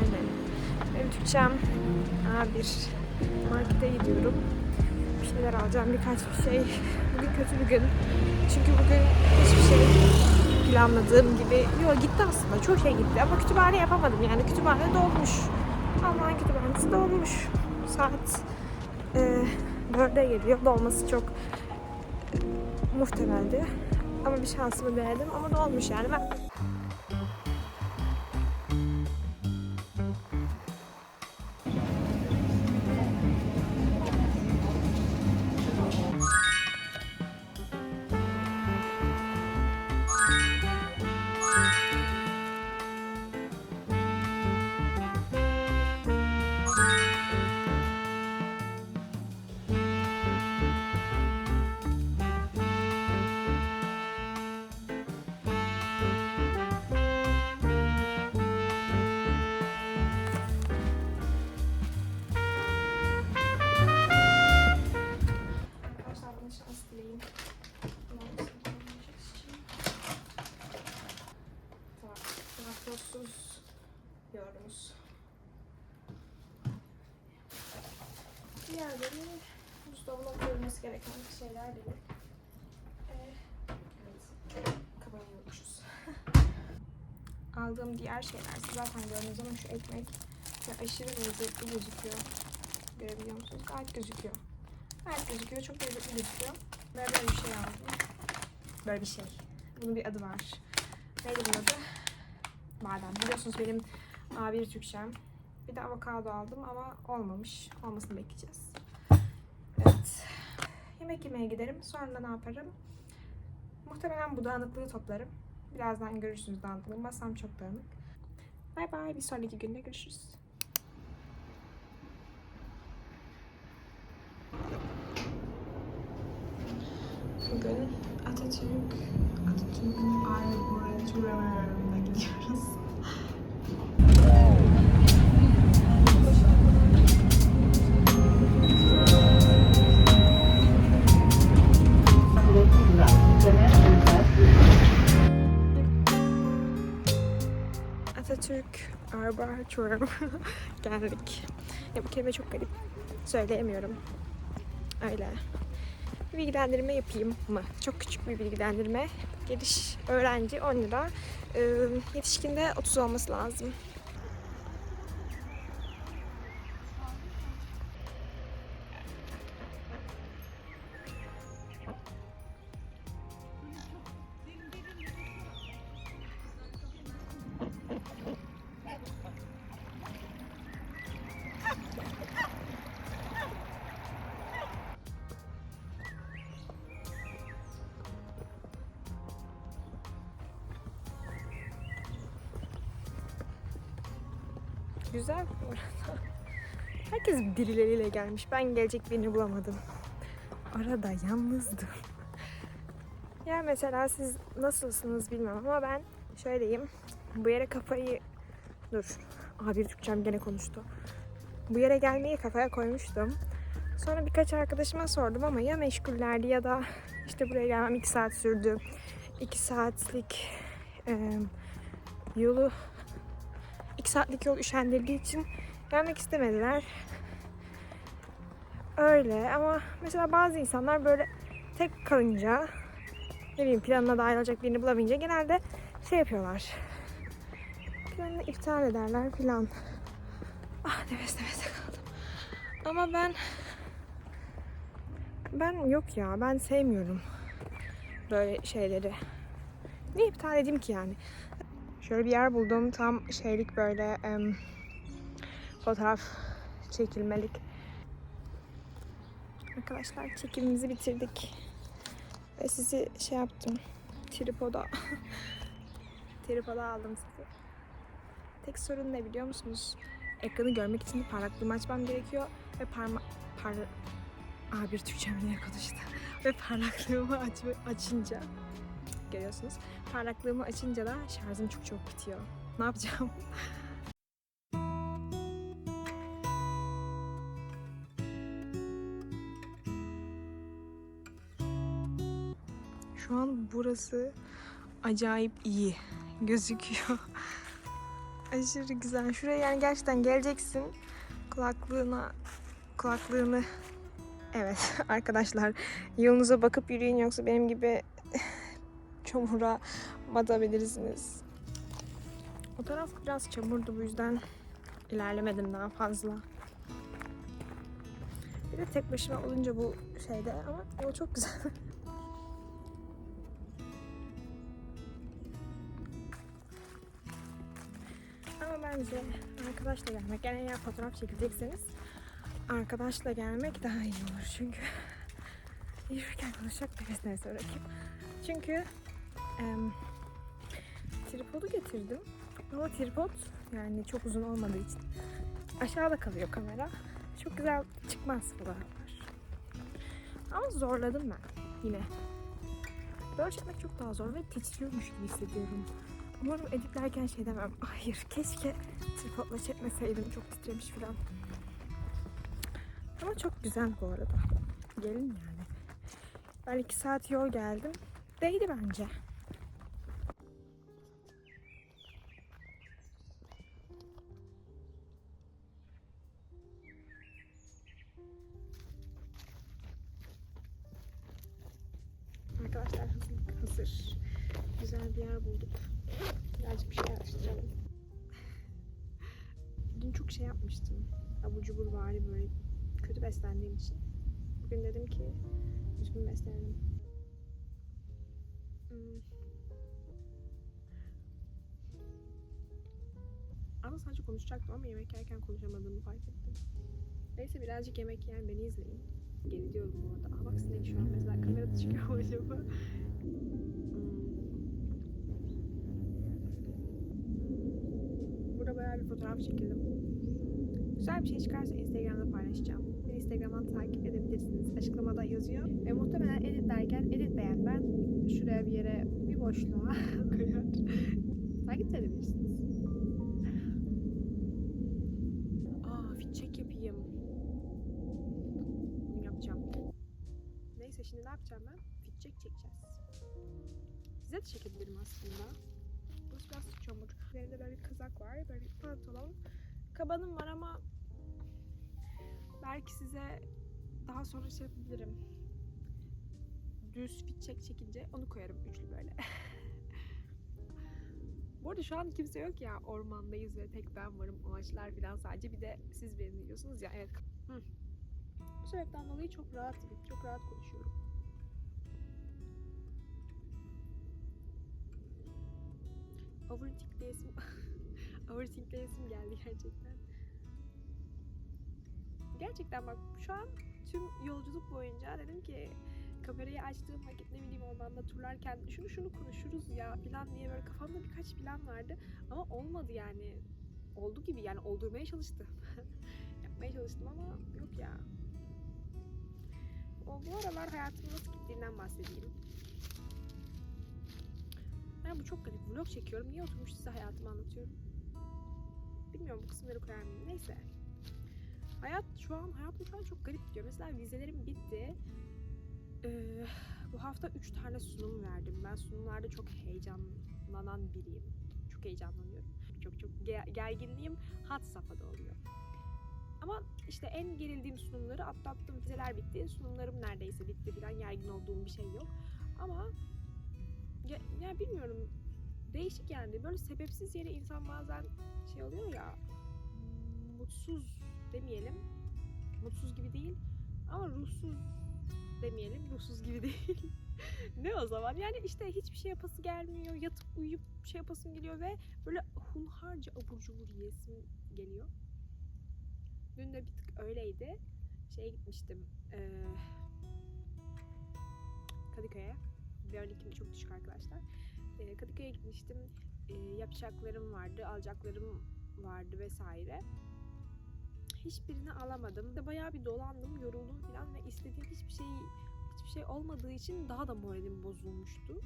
Aynen. Benim Türkçem A1. Markete gidiyorum. Bir şeyler alacağım. Birkaç bir şey. Bugün kötü bir gün. Çünkü bugün hiçbir şey planladığım gibi. Yok gitti aslında. Çok şey gitti. Ama kütüphane yapamadım. Yani kütüphane dolmuş. Alman kütüphanesi dolmuş. Saat e, 4'e geliyor. Dolması çok e, muhtemeldi. Ama bir şansımı denedim. Ama dolmuş yani. Ben Diğerleri buzdolabına koyulması gereken şeyler değil. Ee, evet. Aldığım diğer şeyler zaten gördünüz ama şu ekmek ve aşırı lezzetli gözüküyor. Görebiliyor musunuz? Gayet gözüküyor. Gayet gözüküyor. Çok lezzetli gözüküyor. Böyle böyle bir şey aldım. Böyle bir şey. Bunun bir adı var. Neydi bunun adı? Badem. Biliyorsunuz benim A1 Türkçem. Bir de avokado aldım ama olmamış. Olmasını bekleyeceğiz. Evet. Yemek yemeye giderim. Sonra ne yaparım? Muhtemelen bu dağınıklığı toplarım. Birazdan görürsünüz dağınıklığı. Masam çok dağınık. Bay bay. Bir sonraki günde görüşürüz. Bugün Atatürk, Atatürk Arboretum'a gidiyoruz. Arboretum geldik. Ya bu kelime çok garip. Söyleyemiyorum. Öyle. Bir bilgilendirme yapayım mı? Çok küçük bir bilgilendirme. Geliş öğrenci 10 lira. Ee, yetişkinde 30 olması lazım. Güzel bu arada. Herkes birileriyle gelmiş. Ben gelecek birini bulamadım. Arada yalnızdım. Ya mesela siz nasılsınız bilmem ama ben şöyleyim. Bu yere kafayı... Dur. Abi Türkçem gene konuştu. Bu yere gelmeyi kafaya koymuştum. Sonra birkaç arkadaşıma sordum ama ya meşgullerdi ya da işte buraya gelmem 2 saat sürdü. 2 saatlik e, yolu 2 saatlik yol üşendirdiği için gelmek istemediler. Öyle ama mesela bazı insanlar böyle tek kalınca ne bileyim planına dahil olacak birini bulamayınca genelde şey yapıyorlar. Planını iptal ederler plan. Ah nefes nefese kaldım. Ama ben ben yok ya ben sevmiyorum böyle şeyleri. Niye iptal edeyim ki yani? Şöyle bir yer buldum. Tam şeylik böyle em, fotoğraf çekilmelik. Arkadaşlar çekimimizi bitirdik. Ve sizi şey yaptım. Tripoda. Tripoda aldım sizi. Tek sorun ne biliyor musunuz? Ekranı görmek için parlaklığımı açmam gerekiyor. Ve parma... Par... Aa bir Türkçem yine konuştu. Ve parlaklığımı aç... açınca görüyorsunuz. Parlaklığımı açınca da şarjım çok çok bitiyor. Ne yapacağım? Şu an burası acayip iyi. gözüküyor. Aşırı güzel. Şuraya yani gerçekten geleceksin. Kulaklığına kulaklığını Evet arkadaşlar yolunuza bakıp yürüyün yoksa benim gibi çamura batabilirsiniz. O taraf biraz çamurdu bu yüzden ilerlemedim daha fazla. Bir de tek başıma olunca bu şeyde ama o çok güzel. ama bence arkadaşla gelmek yani eğer fotoğraf çekecekseniz arkadaşla gelmek daha iyi olur çünkü yürürken konuşacak nefes nefese bırakayım. Çünkü tripodu getirdim ama tripod yani çok uzun olmadığı için aşağıda kalıyor kamera. Çok güzel çıkmaz fotoğraflar. Ama zorladım ben yine. Böyle çekmek çok daha zor ve titriyormuş gibi hissediyorum. Umarım editlerken şey demem. Hayır keşke tripodla çekmeseydim çok titremiş falan. Ama çok güzel bu arada. Gelin yani. Ben iki saat yol geldim. Değdi bence. Bir yer bulduk. Birazcık bir şey araştıralım. Dün çok şey yapmıştım. Abur cubur bari böyle kötü beslendiğim için. Bugün dedim ki düzgün beslenelim. Hmm. Ama sadece konuşacaktım ama yemek yerken konuşamadığımı fark ettim. Neyse birazcık yemek yiyen beni izleyin. Geri diyorum bu arada. Aa bak sinek şu an mesela kamerada çıkıyor acaba? Hmm. Burada bayağı bir fotoğraf çekildim. Güzel bir şey çıkarsa Instagram'da paylaşacağım. Beni Instagram'dan takip edebilirsiniz. Açıklamada yazıyor. Ve muhtemelen edit derken edit beğen ben şuraya bir yere bir boşluğa koyar. takip de edebilirsiniz. Aa fit check yapayım. Bunu yapacağım. Neyse şimdi ne yapacağım ben? Fit check çekeceğiz. Size de çekebilirim aslında. Burası biraz çamur. Üzerinde böyle bir kazak var. Böyle bir pantolon. Kabanım var ama belki size daha sonra şey yapabilirim. Düz fit check çekince onu koyarım üçlü böyle. Bu arada şu an kimse yok ya ormandayız ve tek ben varım ağaçlar falan sadece bir de siz beni dinliyorsunuz ya evet. Hı. Bu sebepten dolayı çok rahatım, çok rahat konuşuyorum. Overthinkleyesim, overthinkleyesim geldi gerçekten. Gerçekten bak şu an tüm yolculuk boyunca dedim ki kamerayı açtığım vakit ne bileyim ormanda turlarken şunu şunu konuşuruz ya falan diye böyle kafamda birkaç plan vardı. Ama olmadı yani. Oldu gibi yani oldurmaya çalıştım. Yapmaya çalıştım ama yok ya. O bu aralar hayatımın nasıl gittiğinden bahsedeyim ben bu çok garip vlog çekiyorum niye oturmuş size hayatımı anlatıyorum bilmiyorum bu kısımları koyar mıyım neyse hayat şu an hayatım şu an çok garip gidiyor mesela vizelerim bitti ee, bu hafta 3 tane sunum verdim. Ben sunumlarda çok heyecanlanan biriyim. Çok heyecanlanıyorum. Çok çok ge- gerginliğim had safhada oluyor. Ama işte en gerildiğim sunumları atlattım. Vizeler bitti. Sunumlarım neredeyse bitti falan. Gergin olduğum bir şey yok. Ama ya, ya bilmiyorum. Değişik yani. Böyle sebepsiz yere insan bazen şey oluyor ya mutsuz demeyelim. Mutsuz gibi değil ama ruhsuz demeyelim ruhsuz gibi değil. ne o zaman? Yani işte hiçbir şey yapası gelmiyor. Yatıp uyuyup şey yapasım geliyor ve böyle hunharca abur cubur yiyesim geliyor. Dün de bir tık öyleydi. Şeye gitmiştim. Ee, Kadıköy'e. Biyerlik'im çok düşük arkadaşlar. Ee, Kadıköy'e gitmiştim. Ee, yapacaklarım vardı, alacaklarım vardı vesaire hiçbirini alamadım. De bayağı bir dolandım, yoruldum falan ve istediğim hiçbir şey hiçbir şey olmadığı için daha da moralim bozulmuştu.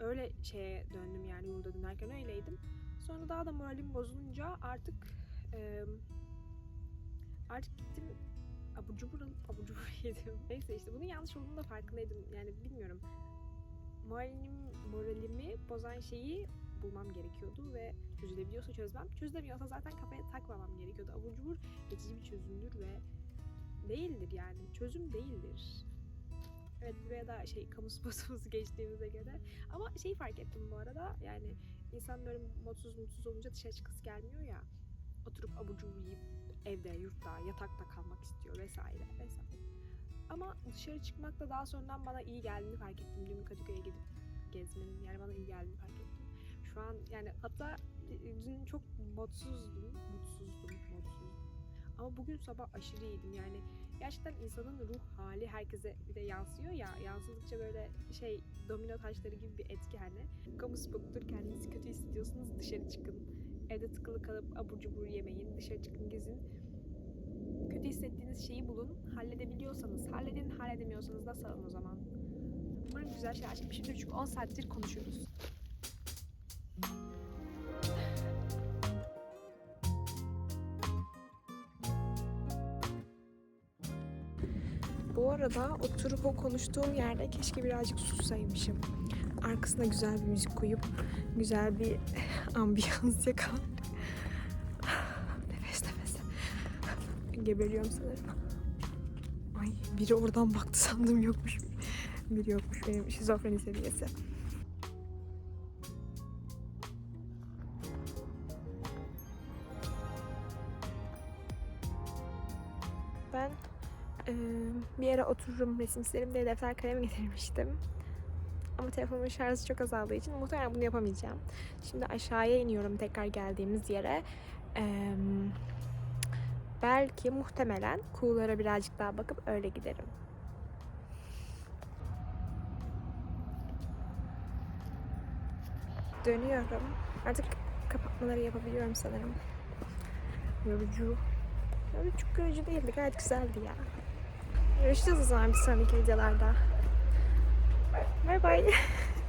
Öyle şeye döndüm yani yurda dönerken öyleydim. Sonra daha da moralim bozulunca artık e, artık gittim abur cubur alıp abur cubur yedim. Neyse işte bunun yanlış olduğunu da farkındaydım. Yani bilmiyorum. Moralim, moralimi bozan şeyi bulmam gerekiyordu ve çözülebiliyorsa çözmem. Çözülemiyorsa zaten kafaya takmamam gerekiyordu. Abur cubur geçici bir çözümdür ve değildir yani. Çözüm değildir. Evet buraya da şey kamu spotumuzu geçtiğimize göre. Ama şeyi fark ettim bu arada yani insan böyle mutsuz mutsuz olunca dışarı çıkası gelmiyor ya. Oturup abur cubur yiyip evde, yurtta, yatakta kalmak istiyor vesaire vesaire. Ama dışarı çıkmak da daha sonradan bana iyi geldiğini fark ettim. Dün Kadıköy'e gidip gezmenin yani bana iyi geldiğini fark ettim. Şu an yani hatta e, dün çok mutsuzdum, mutsuzdum, mutsuzdum. Ama bugün sabah aşırı iyiydim yani gerçekten insanın ruh hali herkese bir de yansıyor ya yansıdıkça böyle şey domino taşları gibi bir etki hani. Kamu spotudur kendinizi kötü hissediyorsunuz dışarı çıkın. Evde tıkılı kalıp abur cubur yemeyin dışarı çıkın gezin. Kötü hissettiğiniz şeyi bulun. Halledebiliyorsanız halledin, halledemiyorsanız da salın o zaman. Umarım güzel şeyler çekmişimdir çünkü 10 saattir konuşuyoruz. Bu arada oturup o konuştuğum yerde keşke birazcık sussaymışım. Arkasına güzel bir müzik koyup güzel bir ambiyans yakalar. Geberiyorum sanırım. Ay biri oradan baktı sandım yokmuş. Biri yokmuş benim şizofreni seviyesi. Ben eee, bir yere otururum resim isterim diye defter kalem getirmiştim. Ama telefonumun şarjı çok azaldığı için muhtemelen bunu yapamayacağım. Şimdi aşağıya iniyorum tekrar geldiğimiz yere. Eee, belki muhtemelen kuğulara birazcık daha bakıp öyle giderim. Dönüyorum. Artık kapatmaları yapabiliyorum sanırım. Yorucu. Öyle çok yorucu değildi. Gayet güzeldi ya. Görüşürüz o zaman bir sonraki videolarda. Bay bay.